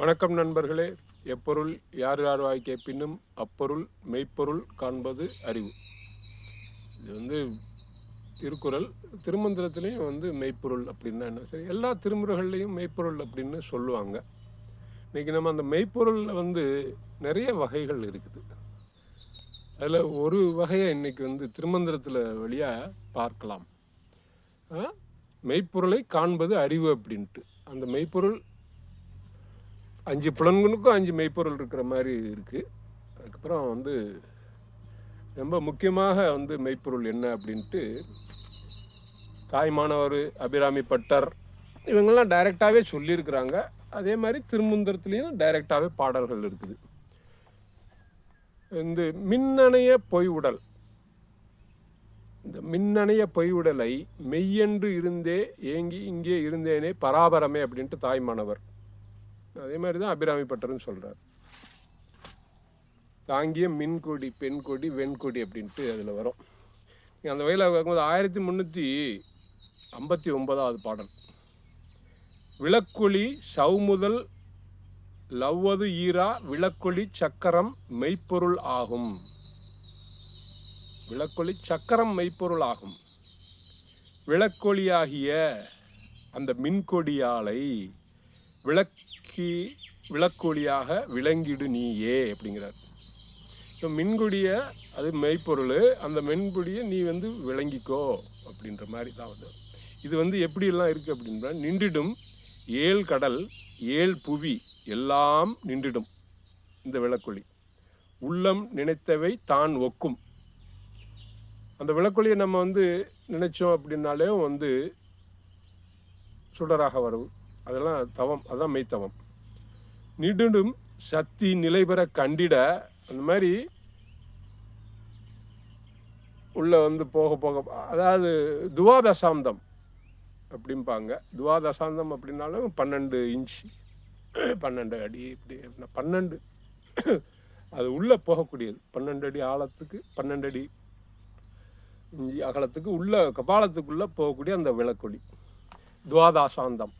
வணக்கம் நண்பர்களே. எப்பொருள் யார் யார் வாய் கேட்பினும் அப்பொருள் மெய்ப்பொருள் காண்பது அறிவு. இது வந்து திருக்குறள் திருமந்திரத்திலையும் வந்து மெய்ப்பொருள் அப்படின்னா என்ன? சரி எல்லா திருமுறைகள்லையும் மெய்ப்பொருள் அப்படின்னு சொல்லுவாங்க. இன்றைக்கி நம்ம அந்த மெய்ப்பொருளில் வந்து நிறைய வகைகள் இருக்குது. அதில் ஒரு வகையை இன்றைக்கி வந்து திருமந்திரத்தில் வழியாக பார்க்கலாம். மெய்ப்பொருளை காண்பது அறிவு அப்படின்ட்டு. அந்த மெய்ப்பொருள் அஞ்சு புலன்களுக்கும் அஞ்சு மெய்ப்பொருள் இருக்கிற மாதிரி இருக்குது அதுக்கப்புறம் வந்து ரொம்ப முக்கியமாக வந்து மெய்ப்பொருள் என்ன அப்படின்ட்டு தாய்மானவர் அபிராமி பட்டர் இவங்கெல்லாம் டைரெக்டாகவே சொல்லியிருக்கிறாங்க. அதே மாதிரி திருமுந்திரத்துலேயும் டைரெக்டாகவே பாடல்கள் இருக்குது. இந்த மின்னணைய பொய் உடல் இந்த மின்னணைய பொய் உடலை மெய்யென்று இருந்தே ஏங்கி இங்கே இருந்தேனே பராபரமே அப்படின்ட்டு தாய்மானவர் அதே மாதிரி தான் அபிராமி பட்டர்னு சொல்கிறார் தாங்கிய மின்கொடி பெண்கொடி வெண்கொடி அப்படின்ட்டு அதில் வரும். நீங்கள் அந்த வகையில் பார்க்கும்போது ஆயிரத்தி முந்நூற்றி ஐம்பத்தி ஒன்பதாவது பாடல். விளக்கொளி சவுமுதல் லவ்வது ஈரா விளக்கொளி சக்கரம் மெய்ப்பொருள் ஆகும். விளக்கொளி சக்கரம் மெய்ப்பொருள் ஆகும். விளக்கொளியாகிய அந்த மின்கொடியாலை விளக்கி விளக்கொளியாக விளங்கிடு நீயே அப்படிங்கிறார். ஸோ மின்கொடியை அது மெய்ப்பொருள் அந்த மென்கொடியை நீ வந்து விளங்கிக்கோ அப்படின்ற மாதிரி தான் வந்து. இது வந்து எப்படியெல்லாம் இருக்குது அப்படின்னா நின்றுடும் ஏழ் கடல் ஏழ் புவி எல்லாம் நின்றுடும் இந்த விளக்கொலி. உள்ளம் நினைத்தவை தான் ஒக்கும். அந்த விளக்கொலியை நம்ம வந்து நினைச்சோம் அப்படின்னாலே வந்து சுடராக வரும். அதெல்லாம் தவம் அதான் மெய்த்தவம். நிடுடும் சக்தி நிலை பெற கண்டிட அந்த மாதிரி உள்ள வந்து போக போக அதாவது துவாதசாந்தம் அப்படிம்பாங்க. துவாதசாந்தம் அப்படின்னாலும் பன்னெண்டு இன்ச் பன்னெண்டு அடி இப்படி அப்படின்னா பன்னெண்டு. அது உள்ளே போகக்கூடியது. பன்னெண்டு அடி ஆழத்துக்கு பன்னெண்டு அடி இஞ்சி அகலத்துக்கு உள்ள கபாலத்துக்குள்ளே போகக்கூடிய அந்த விளக்கொடி துவாதாசாந்தம்.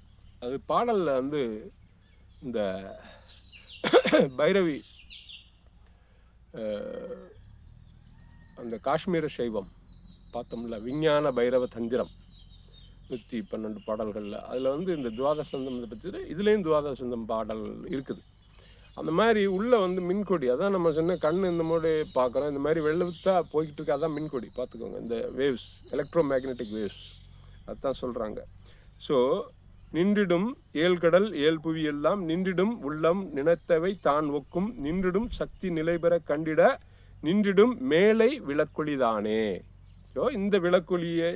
அது பாடலில் வந்து இந்த பைரவி அந்த காஷ்மீர சைவம் பார்த்தோம்ல விஞ்ஞான பைரவ தந்திரம் நூற்றி பன்னெண்டு பாடல்களில். அதில் வந்து இந்த துவாதசந்தம் இதை பற்றி இதுலேயும் துவாதசந்தம் பாடல் இருக்குது. அந்த மாதிரி உள்ளே வந்து மின்கொடி அதான் நம்ம சொன்ன கண் இந்த மாதிரி பார்க்குறோம். இந்த மாதிரி வெள்ளத்தா போய்கிட்டு இருக்கா அதான் மின்கொடி. பார்த்துக்கோங்க இந்த வேவ்ஸ் எலக்ட்ரோ மேக்னெட்டிக் வேவ்ஸ் அதான் சொல்கிறாங்க ஸோ நின்றிடும் ஏழ்கடல் ஏழ் புவி எல்லாம் நின்றிடும் உள்ளம் நினைத்தவை தான் ஒக்கும். நின்றிடும் சக்தி நிலைபெற கண்டிட நின்றிடும் மேலை விளக்கொளிதானே ஸோ இந்த விளக்கொலியை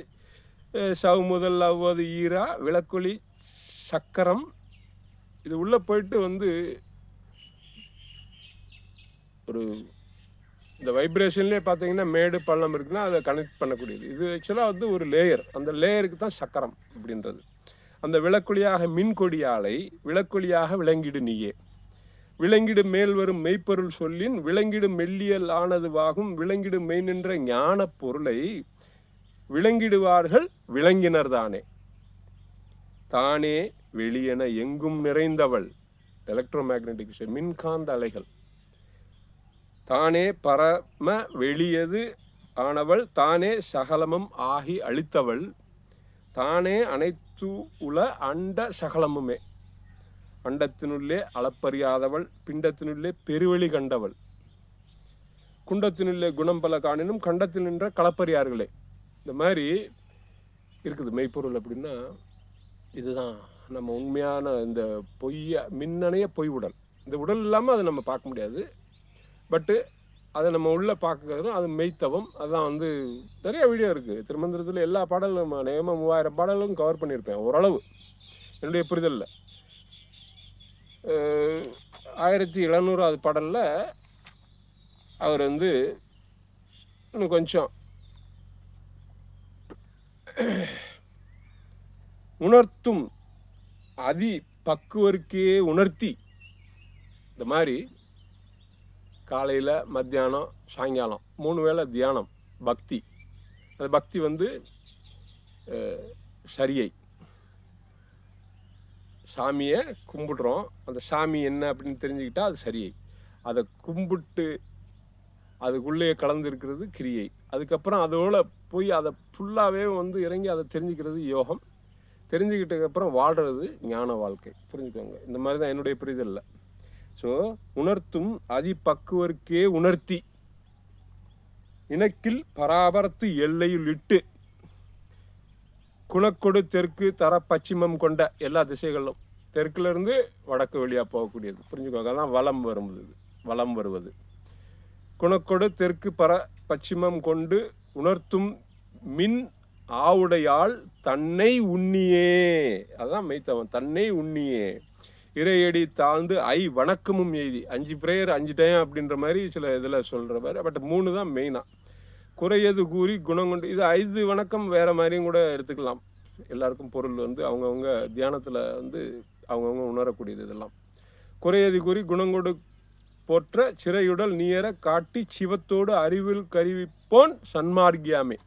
சவு முதல் அவ்வது ஈரா விளக்கொலி சக்கரம். இது உள்ளே போயிட்டு வந்து ஒரு இந்த வைப்ரேஷன்லேயே பார்த்தீங்கன்னா மேடு பள்ளம் இருக்குன்னா அதை கனெக்ட் பண்ணக்கூடியது. இது ஆக்சுவலாக வந்து ஒரு லேயர் அந்த லேயருக்கு தான் சக்கரம் அப்படின்றது. அந்த விளக்கொலியாக மின்கொடியாலை விளக்கொலியாக விளங்கிடு நீயே. விளங்கிடு மேல் வரும் மெய்ப்பொருள் சொல்லின் விளங்கிடு மெல்லியல் ஆனதுவாகும் விளங்கிடு மெய் நின்ற ஞான பொருளை விளங்கிடுவார்கள் விளங்கினர் தானே. தானே வெளியென எங்கும் நிறைந்தவள். எலக்ட்ரோ மேக்னெட்டிக் மின்காந்த அலைகள். தானே பரம வெளியது ஆனவள் தானே சகலமும் ஆகி அழித்தவள். தானே அனைத்து உல அண்ட சகலமுமே. அண்டத்தினுள்ளே அளப்பறியாதவள் பிண்டத்தினுள்ளே பெருவெளி கண்டவள். குண்டத்தினுள்ளே குணம் பல காணினும் கண்டத்தில் நின்ற களப்பறியார்களே இந்த மாதிரி இருக்குது மெய்ப்பொருள் அப்படின்னா இதுதான் நம்ம உண்மையான இந்த பொய்ய மின்னணைய பொய் உடல். இந்த உடல் இல்லாமல் அதை நம்ம பார்க்க முடியாது. பட்டு அதை நம்ம உள்ளே பார்க்கறதும் அது மெய்த்தவம். அதான் வந்து நிறைய வீடியோ இருக்குது திருமந்திரத்தில் எல்லா பாடலும் நம்ம நேம மூவாயிரம் பாடலும் கவர் பண்ணியிருப்பேன் ஓரளவு. என்னுடைய புரிதலில். ஆயிரத்தி எழுநூறாவது பாடலில் அவர் வந்து இன்னும் கொஞ்சம் உணர்த்தும் அதி பக்குவருக்கே உணர்த்தி இந்த மாதிரி காலையில் மத்தியானம் சாயங்காலம். மூணு வேளை தியானம் பக்தி. அந்த பக்தி வந்து சரியை. சாமியை கும்பிடுறோம். அந்த சாமி என்ன அப்படின்னு தெரிஞ்சுக்கிட்டால் அது சரியை. அதை கும்பிட்டு அதுக்குள்ளேயே கலந்து இருக்கிறது கிரியை. அதுக்கப்புறம் அதோட போய் அதை ஃபுல்லாகவே வந்து இறங்கி அதை தெரிஞ்சுக்கிறது யோகம். தெரிஞ்சுக்கிட்டதுக்கப்புறம் வாழ்கிறது ஞான வாழ்க்கை. புரிஞ்சுக்கோங்க. இந்த மாதிரி தான் என்னுடைய புரிதலில். ஸோ உணர்த்தும் அதிபக்குவருக்கே உணர்த்தி. இணக்கில் பராபரத்து எல்லையில் இட்டு குணக்கொடு தெற்கு தர பச்சிமம் கொண்ட எல்லா திசைகளிலும். தெற்குலேருந்து வடக்கு வழியாக போகக்கூடியது. புரிஞ்சுக்கோங்க அதான் வளம் வருவது வலம் வருவது. குணக்கொடு தெற்கு பர பச்சிமம் கொண்டு உணர்த்தும் மின் ஆவுடையால் தன்னை உண்ணியே. அதான் மெய்த்தவன் தன்னை உண்ணியே. இறையடி தாழ்ந்து ஐ வணக்கமும் எய்தி. அஞ்சு பிரேயர் அஞ்சு டைம் அப்படின்ற மாதிரி சில இதில் சொல்கிற மாதிரி பட் மூணு தான் மெயினாக குறையது கூறி குணம் கொண்டு இது ஐந்து வணக்கம் வேறு மாதிரியும் கூட எடுத்துக்கலாம். எல்லாருக்கும் பொருள் வந்து அவங்கவுங்க தியானத்தில் வந்து அவங்கவுங்க உணரக்கூடியது இதெல்லாம். குறையது கூறி குணங்கொடு போற்ற சிறையுடல் நீயர காட்டி சிவத்தோடு அறிவில் கருவிப்போன் சன்மார்க்கியாமே.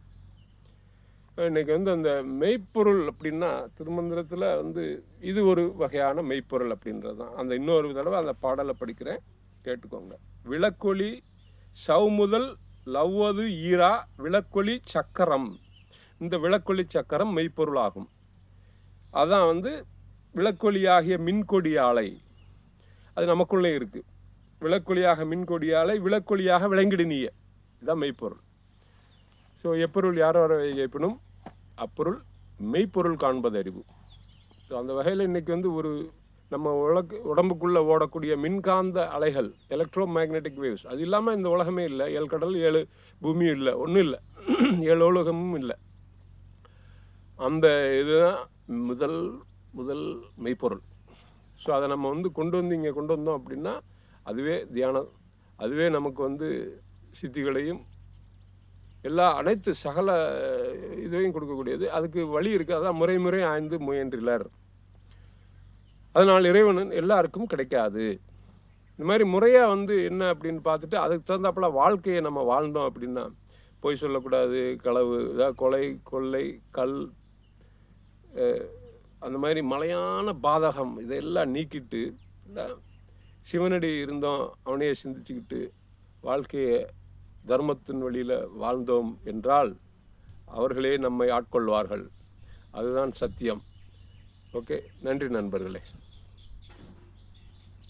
இன்னைக்கு வந்து அந்த மெய்ப்பொருள் அப்படின்னா திருமந்திரத்தில் வந்து இது ஒரு வகையான மெய்ப்பொருள் அப்படின்றது தான் அந்த இன்னொரு தடவை அந்த பாடலை படிக்கிறேன். கேட்டுக்கோங்க. விளக்கொளி சவுமுதல் லவ்வது ஈரா விளக்கொலி சக்கரம். இந்த விளக்கொலி சக்கரம் மெய்ப்பொருள் ஆகும் அதான் வந்து விளக்கொலியாகிய மின்கொடி ஆலை. அது நமக்குள்ளே இருக்குது விளக்கொலியாக மின்கொடி ஆலை விளக்கொலியாக விளங்கிடுனிய இதுதான் மெய்ப்பொருள். ஸோ எப்பொருள் யாரோ கேட்பினும் அப்பொருள் மெய்ப்பொருள் காண்பது அறிவு. ஸோ அந்த வகையில் இன்றைக்கி வந்து ஒரு நம்ம உலக உடம்புக்குள்ளே ஓடக்கூடிய மின்காந்த அலைகள் எலக்ட்ரோ மேக்னெட்டிக் வேவ்ஸ் அது இல்லாமல் இந்த உலகமே இல்லை. ஏழு கடல் ஏழு பூமியும் இல்லை. ஒன்றும் இல்லை. ஏழு உலகமும் இல்லை. அந்த இதுதான் முதல் முதல் மெய்ப்பொருள். ஸோ அதை நம்ம வந்து கொண்டு வந்து இங்கே கொண்டு வந்தோம் அப்படின்னா அதுவே தியானம். அதுவே நமக்கு வந்து சித்திகளையும் எல்லா அனைத்து சகல இதையும் கொடுக்கக்கூடியது. அதுக்கு வழி இருக்குது அதான் முறை முறை ஆய்ந்து முயன்றிலர். அதனால் இறைவன் எல்லாருக்கும் கிடைக்காது. இந்த மாதிரி முறையாக வந்து என்ன அப்படின்னு பார்த்துட்டு அதுக்கு தகுந்தாப்பில் வாழ்க்கையை நம்ம வாழ்ந்தோம் அப்படின்னா பொய் சொல்லக்கூடாது களவு இதாக கொலை கொள்ளை கல் அந்த மாதிரி மலையான பாதகம் இதெல்லாம் நீக்கிட்டு சிவனடி இருந்தோம் அவனையே சிந்திச்சுக்கிட்டு வாழ்க்கையை தர்மத்தின் வழியில் வாழ்ந்தோம் என்றால் அவர்களே நம்மை ஆட்கொள்வார்கள். அதுதான் சத்தியம். ஓகே நன்றி நண்பர்களே.